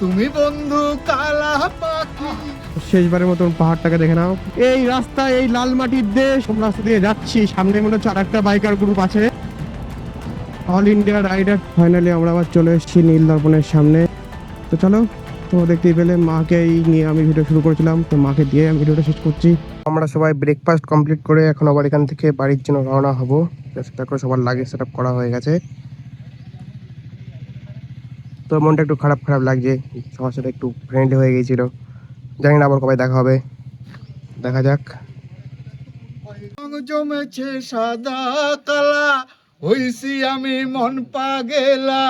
তুমি বন্ধু কালা পাখি। শেষবারের মতন পাহাড়টাকে দেখে নাও। এই রাস্তা, এই লাল মাটির দেশ। রাস্তা দিয়ে যাচ্ছি। সামনে মনে হচ্ছে আর একটা বাইকার গ্রুপ আছে। অল ইন্ডিয়া রাইডার ফাইনালি আমরা আবার চলে এসেছি নীল দর্পণের সামনে। তো চলো, তোমরা দেখতেই পেলে মাকেই নিয়ে আমি ভিডিও শুরু করেছিলাম। তো মাকে দিয়ে আমি ভিডিওটা শেষ করছি। আমরা সবাই ব্রেকফাস্ট কমপ্লিট করে এখন আবার এখান থেকে বাড়ির জন্য রওনা হব। করে সবার লাগেজ সেট করা হয়ে গেছে। তো মনটা একটু খারাপ খারাপ লাগছে। সবার সাথে একটু ফ্রেন্ডলি হয়ে গিয়েছিল জানি না আবার কবে দেখা হবে। দেখা যাক। জমেছে সাদা কালা, হইছি আমি মন পাগেলা।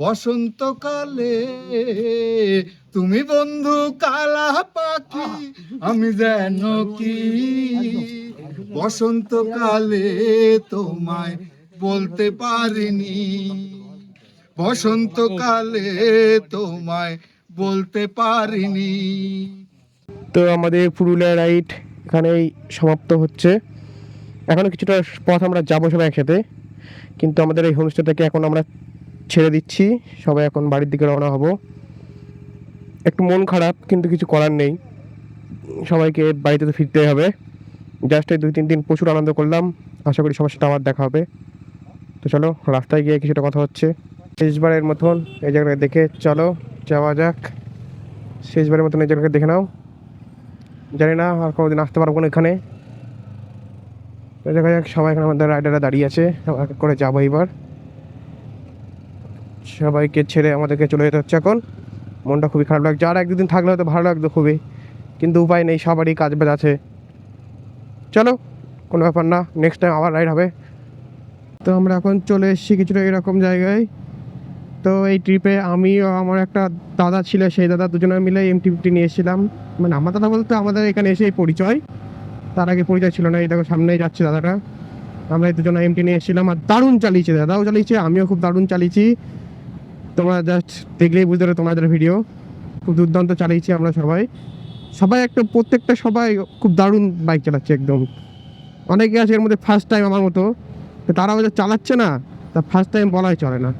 বসন্তকালে তুমি বন্ধু কালা পাখি, আমি যেন কি? বসন্তকালে তোমায় বলতে পারিনি। বসন্তকালে তোমায় বলতে পারিনি। তো আমাদের পুরুলিয়া রাইড এখানেই সমাপ্ত হচ্ছে। এখনও কিছুটা পথ আমরা যাব সবাই একসাথে, কিন্তু আমাদের এই হোমস্টে থেকে এখন আমরা ছেড়ে দিচ্ছি। সবাই এখন বাড়ির দিকে রওনা হব। একটু মন খারাপ, কিন্তু কিছু করার নেই। সবাইকে বাড়িতে তো ফিরতে হবে। জাস্ট এই দুই তিন দিন প্রচুর আনন্দ করলাম। আশা করি সবার সাথে আবার দেখা হবে। তো চলো, রাস্তায় গিয়ে কিছুটা কথা হচ্ছে। শেষবারের মতন এই জায়গাটা দেখে চলো, যাওয়া যাক। শেষবারের মতন এই জায়গাটা দেখে নাও। জানি না আর কোনোদিন আসতে পারব না এখানে। দেখা যাক, সবাই এখানে আমাদের রাইডাররা দাঁড়িয়ে আছে। এক করে যাব এবার সবাইকে ছেড়ে আমাদেরকে চলে যেতে হচ্ছে এখন। মনটা খুবই খারাপ লাগছে। আর এক দুদিন থাকলে হয়তো ভালো লাগতো খুবই। কিন্তু উপায় নেই, সবারই কাজ বাজ আছে। চলো, কোনো ব্যাপার না। নেক্সট টাইম আবার রাইড হবে। তো আমরা এখন চলে এসেছি কিছুটা এরকম জায়গায়। তো এই ট্রিপে আমি আমার একটা দাদা ছিল, সেই দাদা দুজনে মিলে এম টিপটি নিয়ে এসেছিলাম। মানে আমার দাদা বলতে আমাদের এখানে এসেই পরিচয়। তার আগে পরিচয় ছিল না, এই দেখো সামনেই যাচ্ছে দাদাটা। আমরা এই দুজনে এমটি নিয়ে এসেছিলাম আর দারুণ চালিয়েছে দাদাও চালিয়েছে, আমিও খুব দারুণ চালিয়েছি। তোমরা জাস্ট দেখলেই বুঝতে পারো তোমাদের ভিডিও খুব দুর্দান্ত চালিয়েছি আমরা সবাই। সবাই একটা, প্রত্যেকটা সবাই খুব দারুণ বাইক চালাচ্ছে একদম। অনেকে আছে এর মধ্যে ফার্স্ট টাইম আমার মতো, তো তারাও যে চালাচ্ছে না, তা ফার্স্ট টাইম বলাই চলে না।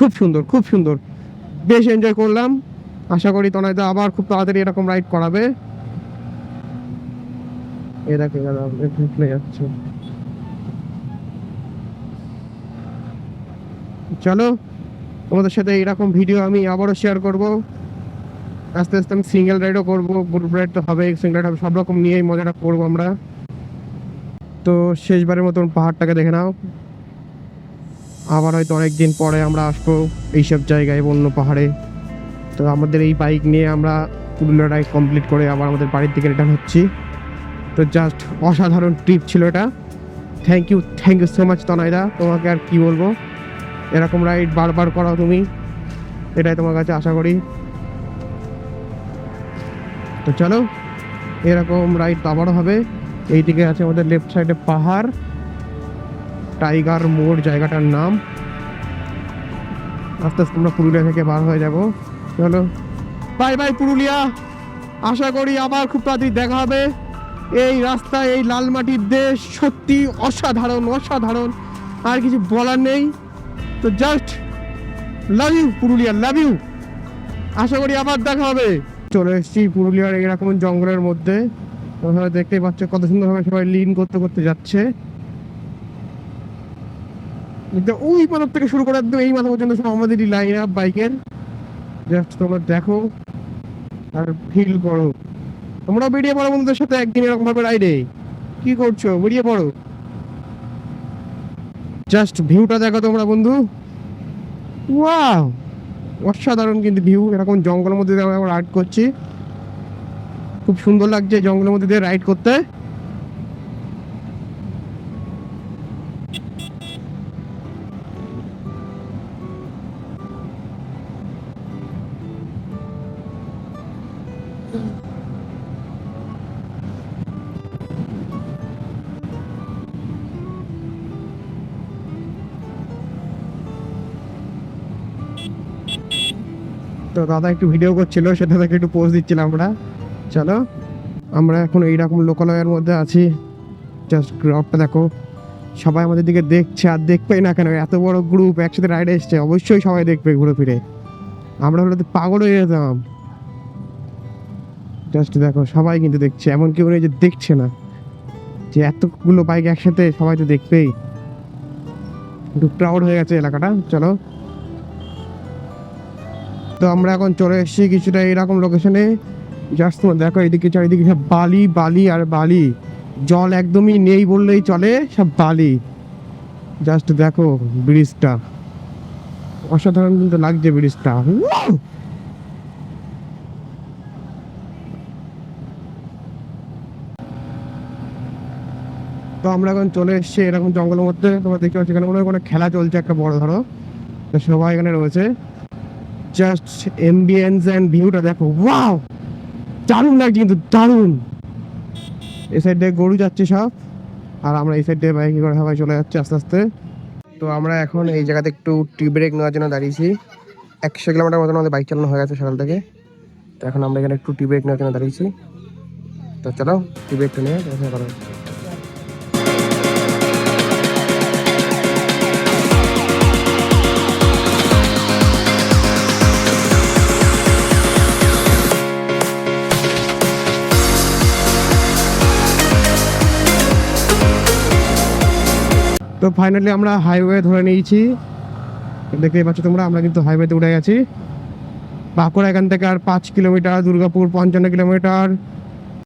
খুব সুন্দর খুব সুন্দর। বেশ এনজয় করলাম। আশা করি তনয়দা আবার খুব তাড়াতাড়ি এরকম রাইড করাবে। এ দেখো দাদা যাচ্ছে। চলো, তোমাদের সাথে এরকম ভিডিও আমি আবারও শেয়ার করব। আস্তে আস্তে আমি সিঙ্গেল রাইডও করব গ্রুপ রাইড তো হবে সিঙ্গেল রাইড হবে, সব রকম নিয়েই মজাটা করব আমরা। তো শেষবারের মতন পাহাড়টাকে দেখে নাও। আবার হয়তো অনেক দিন পরে আমরা আসব এইসব জায়গায় অন্য পাহাড়ে। তো আমাদের এই বাইক নিয়ে আমরা পুরুলিয়া রাইড কমপ্লিট করে আবার আমাদের বাড়ির দিকে রিটার্ন হচ্ছি। তো জাস্ট অসাধারণ ট্রিপ ছিল এটা। Thank you thank you so much তনয়দা। তোমাকে আর কি বলব? এরকম রাইড বারবার করাও তুমি। এটাই তোমার কাছে আশা করি। তো চলো, এরকম রাইড আবারও হবে। এইদিকে আছে আমাদের লেফট সাইডে পাহাড়। টাইগার মোড় জায়গাটার নাম। আস্তে আস্তে আমরা পুরুলিয়া থেকে বার হয়ে যাব। চলো। Bye bye Purulia. আশা করি আবার খুব তাড়াতাড়ি দেখা হবে। এই রাস্তা, এই লাল মাটির দেশ সত্যি অসাধারণ অসাধারণ। আর কিছু বলার নেই। তো just love you Purulia love you আশা করি আবার দেখা হবে। চলে এসেছি পুরুলিয়ার এরকম জঙ্গলের মধ্যে। দেখতেই পাচ্ছ কত সুন্দরভাবে সবাই লিন করতে করতে যাচ্ছে। ওই মাথার থেকে শুরু করে একদম এই মাথা পর্যন্ত সব আমাদেরই লাইন আপ বাইকের। জাস্ট তোমরা দেখো আর ফিল করো। তোমরা বেরিয়ে পড়ো বন্ধুদের সাথে একদিন এরকম ভাবে রাইডে কি করছ? বেরিয়ে পড়ো। জাস্ট ভিউটা দেখো তোমরা বন্ধু। ওয়াও অসাধারণ কিন্তু ভিউ এরকম জঙ্গলের মধ্যে দিয়ে আমরা রাইড করছি। খুব সুন্দর লাগছে জঙ্গলের মধ্যে দিয়ে রাইড করতে। তো দাদা একটু ভিডিও করছিল, সেটা থেকে একটু পোস্ট দিচ্ছিলাম আমরা। চলো, আমরা এখন এইরকম লোকালয়ের মধ্যে আছি। জাস্ট গ্রাউন্ডটা দেখো। সবাই আমাদের দিকে দেখছে আর দেখবেই না কেন, এত বড় গ্রুপ একসাথে রাইডে এসছে, অবশ্যই সবাই দেখবে ঘুরে ফিরে। আমরা হলে পাগল হয়ে যেতাম। জাস্ট দেখো, সবাই কিন্তু দেখছে, এমন কেউ নেই যে দেখছে না। যে এতগুলো বাইক একসাথে সবাই তো দেখবেই। একটু ক্রাউড হয়ে গেছে এলাকাটা। চলো। তো আমরা এখন চলে এসেছি কিছুটা এরকম লোকেশনে জাস্ট তোমার দেখো, এদিকে চারিদিকে সব বালি বালি আর বালি। জল একদমই নেই বললেই চলে, সব বালি। জাস্ট দেখো ব্রিজটা। অসাধারণ কিন্তু লাগছে ব্রিজটা। তো আমরা এখন চলে এসেছি এরকম জঙ্গলের মধ্যে। তোমরা দেখতে পাচ্ছ এখানে মনে হয় কোনো খেলা চলছে একটা বড় ধরো। সবাই এখানে রয়েছে। জাস্ট এমবিয়েন্স অ্যান্ড ভিউটা দেখো। ওয়াও দারুণ লাগছে কিন্তু, দারুণ। এই সাইড গরু যাচ্ছে সব। আর আমরা এই সাইড বাইকে করে সবাই চলে যাচ্ছে আস্তে আস্তে। তো আমরা এখন এই জায়গাতে একটু টি ব্রেক নেওয়ার জন্য দাঁড়িয়েছি। একশো কিলোমিটার মতন আমাদের বাইক চালানো হয়ে গেছে সকাল থেকে। তো এখন আমরা এখানে একটু টি ব্রেক নেওয়ার জন্য দাঁড়িয়েছি। তো চলো টি ব্রেকটা নিয়ে দেখা তো ফাইনালি আমরা হাইওয়ে ধরে নিয়েছি। দেখতেই পাচ্ছ তোমরা, আমরা কিন্তু হাইওয়েতে উঠে গেছি। বাঁকুড়া এখান থেকে আর পাঁচ কিলোমিটার, দুর্গাপুর পঞ্চান্ন কিলোমিটার।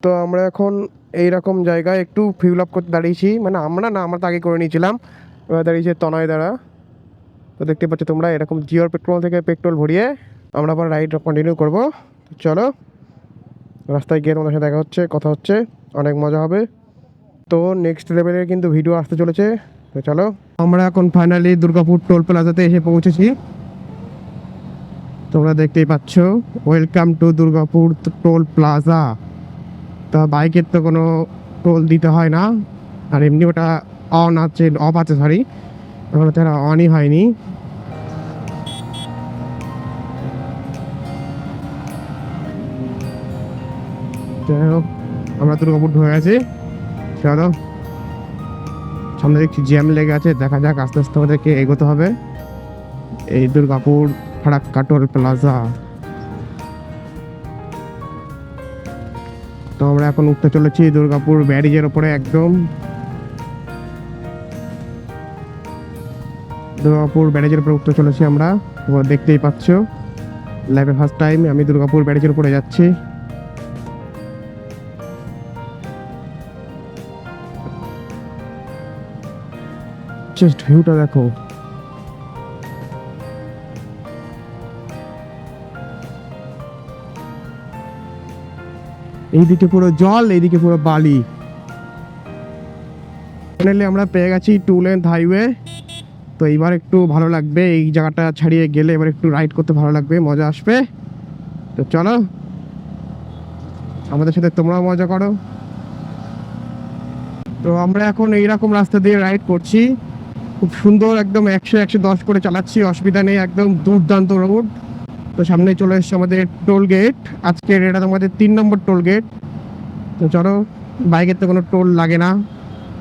তো আমরা এখন এই রকম জায়গায় একটু ফিউল আপ করতে দাঁড়িয়েছি। মানে আমরা না, আমরা তো আগে করে নিয়েছিলাম। দাঁড়িয়েছে তনয় দ্বারা তো দেখতে পাচ্ছ তোমরা, এরকম জিওর পেট্রোল থেকে পেট্রোল ভরিয়ে আমরা আবার রাইড কন্টিনিউ করব। চলো, রাস্তায় গিয়ে তোমাদের সাথে দেখা হচ্ছে, কথা হচ্ছে। অনেক মজা হবে। তো নেক্সট লেভেলের কিন্তু ভিডিও আসতে চলেছে। তো চলো। আমরা এখন ফাইনালি দুর্গাপুর টোল প্লাজাতে এসে পৌঁছেছি। তোমরা দেখতেই পাচ্ছ welcome to Durgapur toll plaza তা বাইকের তো কোনো টোল দিতে হয় না, আর এমনি ওটা অন আছে অফ আছে সরি ওখানে অনই হয়নি। যাই হোক, আমরা দুর্গাপুর ঢুকে গেছি। চলো। সামনে দেখছি জ্যাম লেগে আছে, দেখা যাক আস্তে আস্তে আমাদেরকে এগোতে হবে। এই দুর্গাপুর ফারাক্কা টোল প্লাজা। তো আমরা এখন উঠতে চলেছি দুর্গাপুর ব্যারিজের ওপরে একদম। দুর্গাপুর ব্যারেজের উপরে উঠতে চলেছি আমরা দেখতেই পাচ্ছ। লাইভে ফার্স্ট টাইম আমি দুর্গাপুর ব্যারেজের উপরে যাচ্ছি। জাস্ট ভিউটা দেখো। এইদিকে পুরো জল, এইদিকে পুরো বালি। ফাইনালি আমরা পেয়ে গেছি টু লেন্থ হাইওয়ে তো এইবার একটু ভালো লাগবে, এই জায়গাটা ছাড়িয়ে গেলে এবার একটু রাইড করতে ভালো লাগবে, মজা আসবে। তো চলো, আমাদের সাথে তোমরাও মজা করো। তো আমরা এখন এইরকম রাস্তা দিয়ে রাইড করছি। খুব সুন্দর একদম একশো একশো দশ করে চালাচ্ছি, অসুবিধা নেই, একদম দুর্দান্ত রোড তো সামনে চলে এসছে আমাদের টোল গেট আজকের এটা তোমাদের তিন নম্বর টোল গেট তো চলো, বাইকের তো কোনো টোল লাগে না।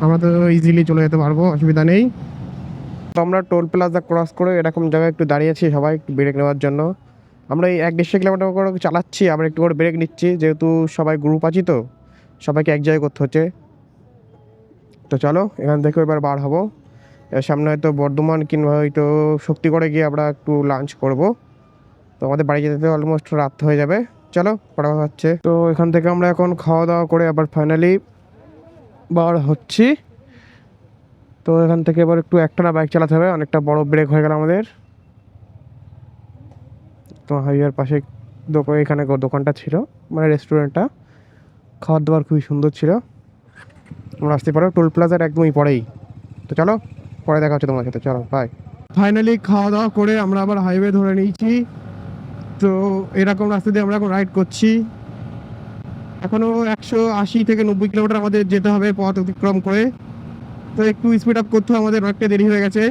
আমরা তো ইজিলি চলে যেতে পারব, অসুবিধা নেই। তো আমরা টোল প্লাজা ক্রস করে এরকম জায়গায় একটু দাঁড়িয়েছি সবাই, একটু ব্রেক নেওয়ার জন্য। আমরা এই এক দেড়শো কিলোমিটার করে চালাচ্ছি আবার একটু করে ব্রেক নিচ্ছি, যেহেতু সবাই গ্রুপ আছি তো, সবাইকে এক জায়গায় করতে হচ্ছে। তো চলো, এখান থেকে এবার বার হব। সামনে হয়তো বর্ধমান কিংবা হয়তো শক্তিগড়ে গিয়ে আমরা একটু লাঞ্চ করব। তো আমাদের বাড়ি যেতে অলমোস্ট রাত হয়ে যাবে। চলো, পড়া হচ্ছে। তো এখান থেকে আমরা এখন খাওয়া দাওয়া করে আবার ফাইনালি বার হচ্ছি। তো এখান থেকে এবার একটু একটানা বাইক চালাতে হবে, অনেকটা বড় ব্রেক হয়ে গেল আমাদের। তো হাইওয়ের পাশে দোকান এখানে দোকানটা ছিল মানে রেস্টুরেন্টটা খাবার দাওয়ার খুবই সুন্দর ছিল। আমরা আসতে পারো টোল প্লাজার একদমই পরেই। তো চলো। পরে দেখা হচ্ছে তোমার সাথে। চলো বাই ফাইনালি খাওয়া দাওয়া করে আমরা আবার হাইওয়ে ধরে নিয়েছি। তো এরকম রাস্তা দিয়ে আমরা এখন রাইড করছি। এখনও একশো আশি থেকে নব্বই কিলোমিটার আমাদের যেতে হবে পথ অতিক্রম করে। তো একটু স্পিড আপ করতে আমাদের অনেকটা দেরি হয়ে গেছে।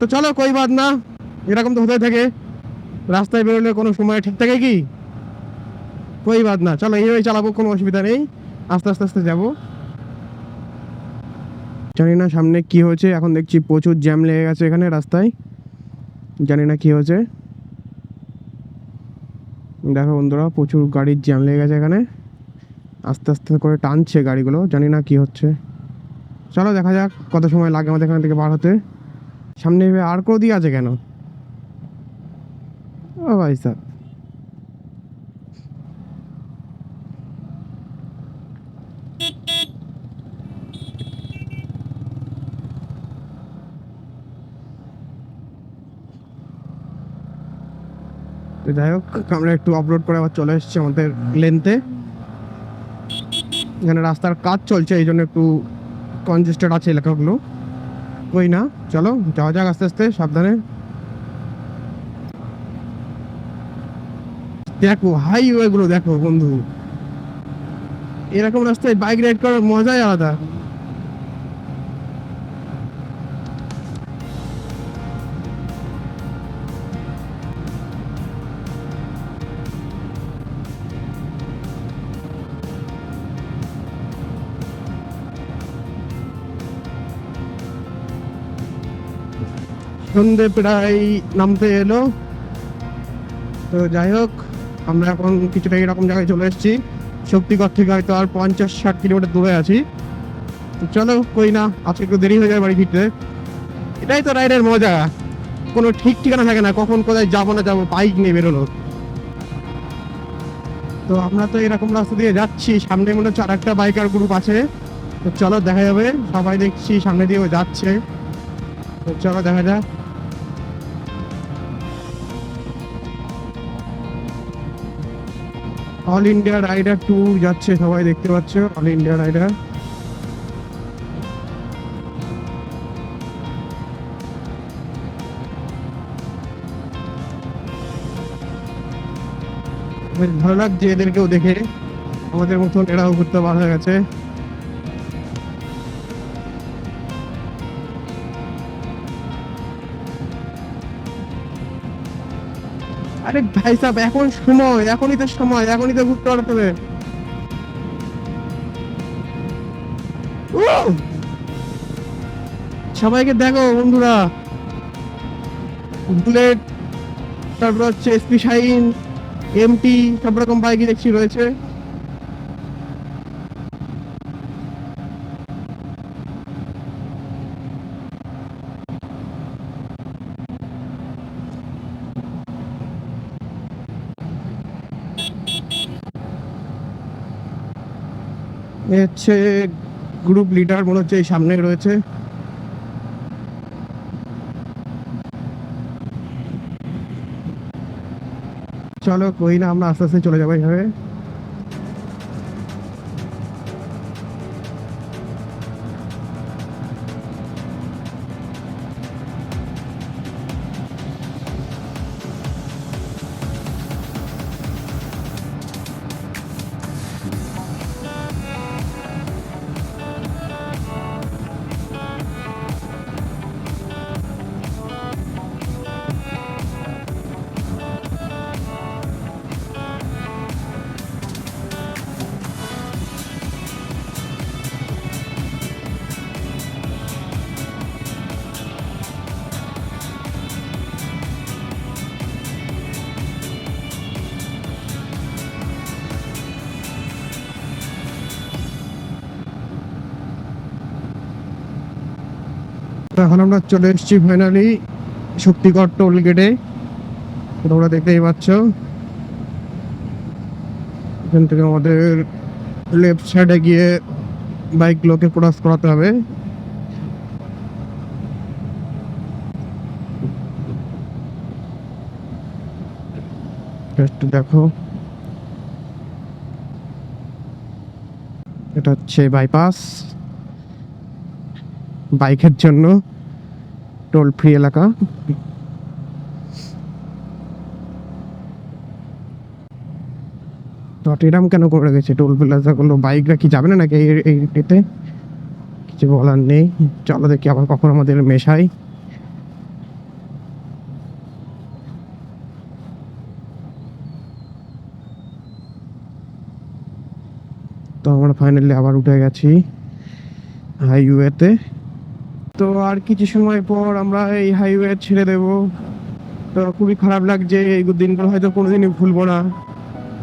তো চলো, কই বাদ না। এরকম তো হতে থাকে। রাস্তায় বেরোলে কোনো সময় ঠিক থাকে কি? কই বাদ না। চলো এইভাবে চালাবো, কোনো অসুবিধা নেই। আস্তে আস্তে আস্তে যাব। জানি না সামনে কি হয়েছে, এখন দেখছি প্রচুর জ্যাম লেগে গেছে এখানে রাস্তায়। জানি না কি হয়েছে। দেখো বন্ধুরা, প্রচুর গাড়ির জ্যাম লেগে গেছে এখানে। আস্তে আস্তে করে টানছে গাড়িগুলো, জানি না কি হচ্ছে। চলো দেখা যাক কত সময় লাগে আমাদের এখান থেকে বার হতে। সামনে আর কেউ দিয়ে আছে কেন? ও ভাই স্যার তো যাই হোক, আমরা একটু আপলোড করে আবার চলে এসেছি আমাদের লেন্থে এখানে রাস্তার কাজ চলছে, এই জন্য একটু কনজেস্টেড আছে এলাকাগুলো। কই না? চলো, যাওয়া যাক আস্তে আস্তে, সাবধানে। দেখো হাইওয়ে গুলো দেখো বন্ধু। এরকম রাস্তায় বাইক রাইড করার মজাই আলাদা। সন্ধে প্রায় নামতে এলো। তো যাই হোক, আমরা এখন কিছুটা এরকম জায়গায় চলে এসেছি। শক্তিগড় থেকে হয়তো আর পঞ্চাশ ষাট কিলোমিটার দূরে আছি। চলো, কই না, আজকে একটু দেরি হয়ে যায় বাড়ি ফিরতে। এটাই তো রাইডের মজা। কোনো ঠিক ঠিকানা থাকে না, কখন কোথায় যাব না যাব, বাইক নিয়ে বেরোলো। তো আমরা তো এরকম রাস্তা দিয়ে যাচ্ছি, সামনে মনে হচ্ছে আর একটা বাইকার গ্রুপ আছে। তো চলো, দেখা যাবে। সবাই দেখছি, সামনে দিয়েও যাচ্ছে। তো চলো, দেখা যাক। অল ইন্ডিয়া রাইডার টু যাচ্ছে, সবাই দেখতে পাচ্ছ? অল ইন্ডিয়া রাইডার বেশ, ভালো লাগছে এদেরকেও দেখে। আমাদের মতন এরাও ঘুরতে ভালো হয়ে গেছে আরে ভাই সাহেব, এখন সময় এখনই তো সময়, এখনই তো ঘুরতে পারতে হবে! সবাইকে দেখো বন্ধুরা। বুলেট, তারপর হচ্ছে এসপি শাইন এমটি সব রকম বাইকই দেখছি রয়েছে এ হচ্ছে গ্রুপ লিডার মনে হচ্ছে এই সামনে রয়েছে। চলো কই না, আমরা আস্তে আস্তে চলে যাব এইভাবে এখন আমরা চলে এসেছি ফাইনালি শক্তিগড় টোল গেটে তোমরা দেখতেই পাচ্ছ। এখান থেকে আমাদের লেফট সাইডে গিয়ে বাইকগুলোকে ক্রস করাতে হবে। একটু দেখো। এটা হচ্ছে বাইপাস বাইকের জন্য। টোল ফ্রি এলাকা। তো এরম কেন করে গেছে টোল প্লাজাগুলো বাইকরা কি যাবে না নাকি এই এতে? কিছু বলার নেই। চলো দেখি আবার কখন আমাদের মেশাই তো আমরা ফাইনালি আবার উঠে গেছি। হাইওয়েতে তো আর কিছু সময় পর আমরা এই হাইওয়ে ছেড়ে দেব। তো খুবই খারাপ লাগছে, এই দিনগুলো হয়তো কোনোদিনই ভুলবো না।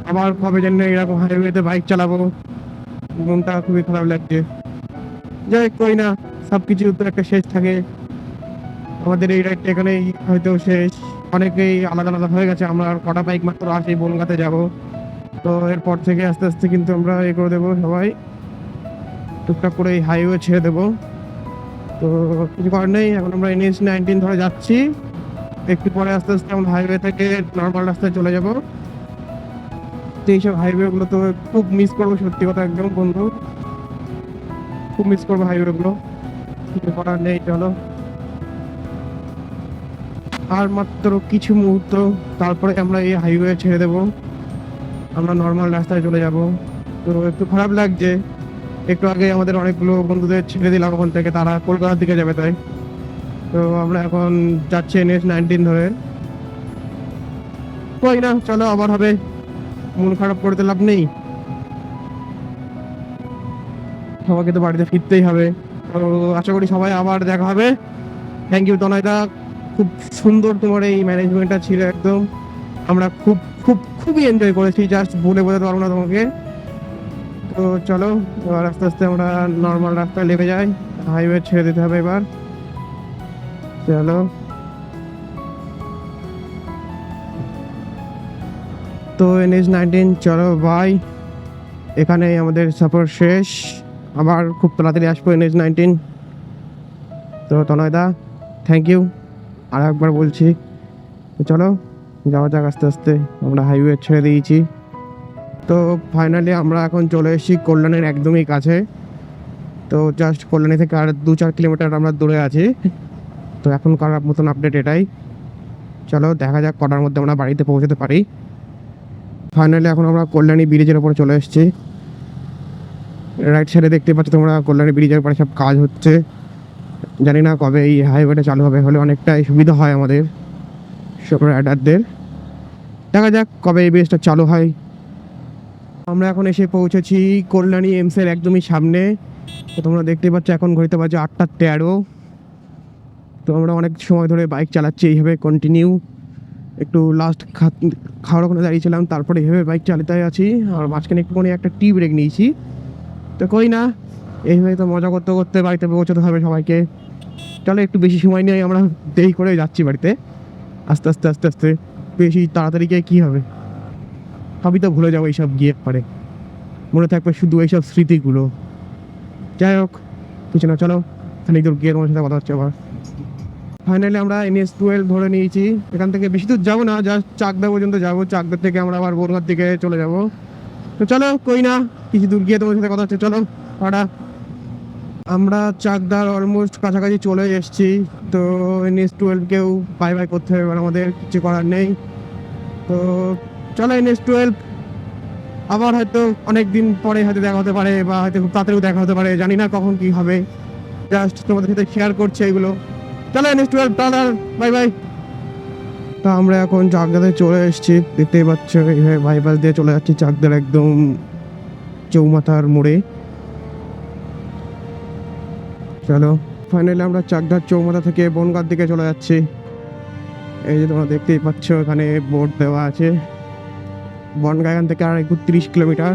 আবার কবে যেন এরকম হাইওয়েতে বাইক চালাবো, মনটা খুবই খারাপ লাগছে। যাই কই না সব কিছুর তো একটা শেষ থাকে। আমাদের এই রাইডটা এখানেই হয়তো শেষ। অনেকেই আলাদা আলাদা হয়ে গেছে, আমরা আর কটা বাইক মাত্র আসি বনগাতে যাব। তো এরপর থেকে আস্তে আস্তে কিন্তু আমরা এ করে দেবো সবাই। টুকটাক করে এই হাইওয়ে ছেড়ে দেবো। তো কিছু করার নেই, এখন আমরা এনএস নাইনটিন ধরে যাচ্ছি। একটু পরে আস্তে আস্তে আমরা হাইওয়ে থেকে নর্মাল রাস্তায় চলে যাব। তো এইসব হাইওয়েগুলো তো খুব মিস করব, সত্যি কথা একদম, বন্ধু। খুব মিস করব হাইওয়েগুলো কিছু করার নেই, চলো। আর মাত্র কিছু মুহূর্ত, তারপরে আমরা এই হাইওয়ে ছেড়ে দেব। আমরা নর্মাল রাস্তায় চলে যাব। তো একটু খারাপ লাগছে। একটু আগে আমাদের অনেকগুলো বন্ধুদের ছেড়ে দিলাম ওখান থেকে, তারা কলকাতার দিকে যাবে তাই। তো আমরা এখন যাচ্ছি এনএস নাইনটিন ধরে। কই না, চলো আবার হবে। মন খারাপ করতে লাভ নেই। সবাইকে তো বাড়িতে ফিরতেই হবে। তো আশা করি সবাই আবার দেখা হবে। থ্যাংক ইউ তনয়দা। খুব সুন্দর তোমার এই ম্যানেজমেন্টটা ছিল একদম। আমরা খুব খুব, খুবই এনজয় করেছি। জাস্ট বলে বোঝাতে পারব না তোমাকে। তো চলো, এবার আস্তে আস্তে আমরা নর্মাল রাস্তায় লেগে যাই। হাইওয়ে ছেড়ে দিতে হবে এবার। চলো। তো এন এনএস নাইনটিন চলো বাই এখানে আমাদের সফর শেষ। আবার খুব তাড়াতাড়ি আসব এন এনএস নাইনটিন তো তনয়দা থ্যাংক ইউ আর একবার বলছি। তো চলো, যাওয়া যাক আস্তে আস্তে। আমরা হাইওয়ে ছেড়ে দিয়েছি। তো ফাইনালি আমরা এখন চলে এসেছি কল্যাণের একদমই কাছে। তো জাস্ট কল্যাণী থেকে আর দু চার কিলোমিটার আমরা দূরে আছি। তো এখন করার মতন আপডেট এটাই। চলো দেখা যাক কটার মধ্যে আমরা বাড়িতে পৌঁছাতে পারি। ফাইনালি এখন আমরা কল্যাণী ব্রিজের ওপরে চলে এসেছি। রাইট সাইডে দেখতে পাচ্ছ তোমরা কল্যাণী ব্রিজের পরে সব কাজ হচ্ছে। জানি না কবে এই হাইওয়েটা চালু হবে, হলে অনেকটাই সুবিধা হয় আমাদের। সব রাইডারদের দেখা যাক কবে এই ব্রিজটা চালু হয়। আমরা এখন এসে পৌঁছেছি কল্যাণী এমসের একদমই সামনে। তো তোমরা দেখতে পাচ্ছ, এখন ঘড়িতে বাজে আটটা তেরো। তো আমরা অনেক সময় ধরে বাইক চালাচ্ছি, এইভাবে কন্টিনিউ একটু লাস্ট খাওয়ার ওখানে দাঁড়িয়েছিলাম, তারপরে এইভাবে বাইক চালাতে আছি। আর মাঝখানে একটুখানি একটা টি ব্রেক নিয়েছি। তো কই না, এইভাবে তো মজা করতে করতে বাড়িতে পৌঁছতে হবে সবাইকে। চলো একটু বেশি সময় নিয়ে আমরা দেরি করে যাচ্ছি বাড়িতে। আস্তে আস্তে আস্তে আস্তে। বেশি তাড়াতাড়ি গিয়ে কী হবে? সবই তো ভুলে যাব এইসব গিয়ে পরে। মনে থাকবে শুধু এইসব স্মৃতিগুলো। যাই হোক, কিছু না, চলো। খানিক দূর গিয়ে তোমার সাথে কথা হচ্ছে আবার। ফাইনালি আমরা এনএস টুয়েলভ ধরে নিয়েছি। এখান থেকে বেশি দূর যাব না জাস্ট চাকদা পর্যন্ত যাব। চাকদা থেকে আমরা আবার বোরঘার দিকে চলে যাব। তো চলো, কই না, কিছু দূর গিয়ে তোমার সাথে কথা হচ্ছে, চলো, টাটা। আমরা চাকদার অলমোস্ট কাছাকাছি চলে এসেছি। তো এন এনএস টুয়েলভকেও বাই বাই করতে হবে, এবার আমাদের কিছু করার নেই। তো চলো এনএস টুয়েলভ আবার হয়তো অনেক দিন পরে হয়তো দেখা হতে পারে বা হয়তো খুব তাড়াতাড়ি দেখা হতে পারে, জানি না কখন কি হবে। জাস্ট তোমাদের সাথে শেয়ার করছে এগুলো। চলো N S twelve tata bye bye তা আমরা এখন চাকদাতে চলে এসেছি, দেখতেই পাচ্ছ, এইভাবে বাইপাস দিয়ে চলে যাচ্ছি চাকদার একদম চৌমাথার মোড়ে। চলো ফাইনালি আমরা চাকদার চৌমাথা থেকে বনগার দিকে চলে যাচ্ছি। এই যে তোমরা দেখতেই পাচ্ছ, এখানে বোর্ড দেওয়া আছে। বনগা থেকে আর একটু তিরিশ কিলোমিটার।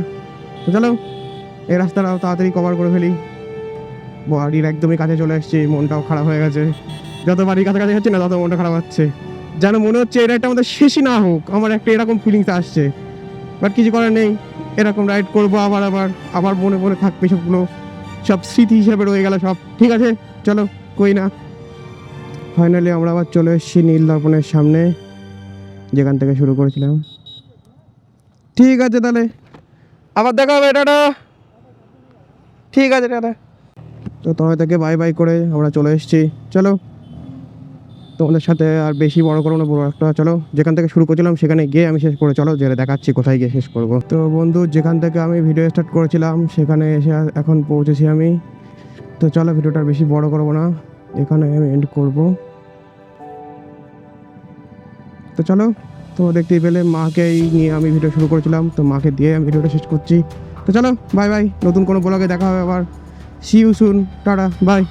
চলো, এই রাস্তাটাও তাড়াতাড়ি কভার করে ফেলি। বাড়ির একদমই কাছে চলে এসেছি, মনটাও খারাপ হয়ে গেছে। যত বাড়ির কাছাকাছি হচ্ছে না, তত মনটা খারাপ হচ্ছে। যেন মনে হচ্ছে এটা একটা আমাদের শেষই না হোক, আমার একটা এরকম ফিলিংস আসছে। বাট কিছু করার নেই, এরকম রাইড করব আবার আবার আবার মনে মনে থাকবে সবগুলো। সব স্মৃতি হিসেবে রয়ে গেল সব। ঠিক আছে, চলো, কই না। ফাইনালি আমরা আবার চলে এসেছি নীল দর্পণের সামনে, যেখান থেকে শুরু করেছিলাম। ঠিক আছে তাহলে। আবার দেখা হবে, টাটা। ঠিক আছে, টাটা। তো তোমার থেকে বাই বাই করে আমরা চলে এসেছি। চলো। তোমাদের সাথে আর বেশি বড় করব না, বড় একটা। চলো, যেখান থেকে শুরু করেছিলাম সেখানে গিয়ে আমি শেষ করে চলো যেটা দেখাচ্ছি, কোথায় গিয়ে শেষ করব। তো বন্ধু, যেখান থেকে আমি ভিডিও স্টার্ট করেছিলাম, সেখানে এসে এখন পৌঁছেছি আমি। তো চলো, ভিডিওটা বেশি বড় করব না। এখানে আমি এন্ড করব। তো চলো। তো দেখতেই পেলে মাকেই নিয়ে আমি ভিডিও শুরু করেছিলাম। তো মাকে দিয়ে আমি ভিডিওটা শেষ করছি। তো চলো বাই বাই নতুন কোনো ব্লগে দেখা হবে আবার। See you soon tata bye